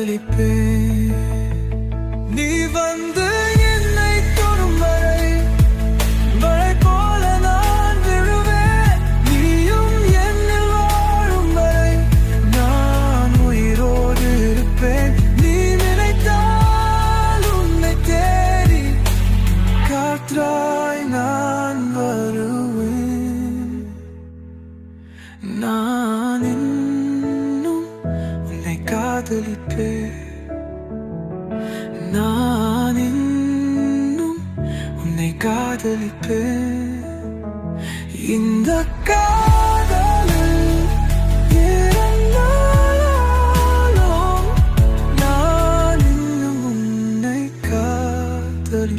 காதலிப்பேன் நீ வந்து என்னை தொடும் வரை மழை போல நான் விழுவேன். நீயும் என்னில் வாழும் வரை நான் உயிரோடு இருப்பேன். நீ நினைத்தால் உன்னை தேடி காற்றாய் நான் வருவேன். நான் காதலிப்பே. நான் இன்னும் உன்னை காதலிப்பே. இந்த காதல் இருந்தாலும் நான் உன்னை காதலிப்பேன்